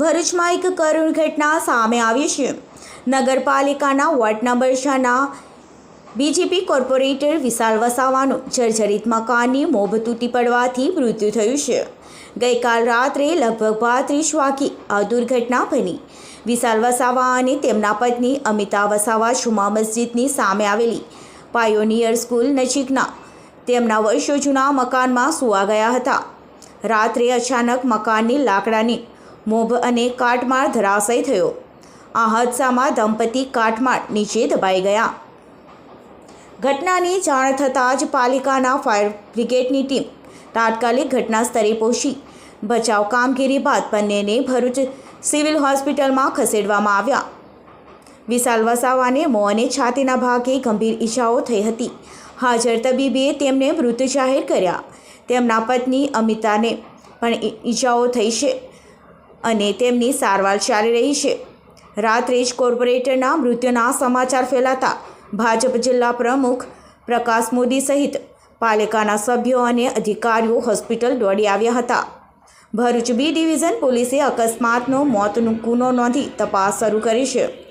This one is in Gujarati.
ભરૂચમાં એક કરુણ ઘટના સામે આવી છે. નગરપાલિકાના વોર્ડ નંબર છના બીજેપી કોર્પોરેટર વિશાલ વસાવાનું જર્જરિત મકાનની મોભ તૂટી પડવાથી મૃત્યુ થયું છે. ગઈકાલ રાત્રે લગભગ પાંત્રીસ વાગે આ દુર્ઘટના બની. વિશાલ વસાવા અને તેમના પત્ની અમિતા વસાવા જુમા મસ્જિદની સામે આવેલી પાયોનિયર સ્કૂલ નજીકના તેમના વર્ષો જૂના મકાનમાં સુવા ગયા હતા. રાત્રે અચાનક મકાનની લાકડાની મોભ અને કાટમાળ ધરાશય થયો. આ હાદસામાં દંપતી કાટમાળ નીચે દબાઈ ગયા. ઘટનાની જાણ થતાં જ પાલિકાના ફાયર બ્રિગેડની ટીમ તાત્કાલિક ઘટના સ્થળે પહોંચી. બચાવ કામગીરી બાદ બંનેને ભરૂચ સિવિલ હોસ્પિટલમાં ખસેડવામાં આવ્યા. વિશાલ વસાવાને મોં અને છાતીના ભાગે ગંભીર ઈજાઓ થઈ હતી. હાજર તબીબે તેમને મૃત જાહેર કર્યા. તેમના પત્ની અમિતાને પણ ઈજાઓ થઈ છે. અને તેમની સારવાર ચાલી રહી છે. રાત્રે જ કોર્પોરેટરના મૃત્યુના સમાચાર ફેલાતા ભાજપ જિલ્લા પ્રમુખ પ્રકાશ મોદી સહિત પાલિકાના સભ્યો અને અધિકારીઓ હોસ્પિટલ દોડી આવ્યા હતા. ભરૂચ બી ડિવિઝન પોલીસે અકસ્માતનો મોતનો ગુનો નોંધી તપાસ શરૂ કરી છે.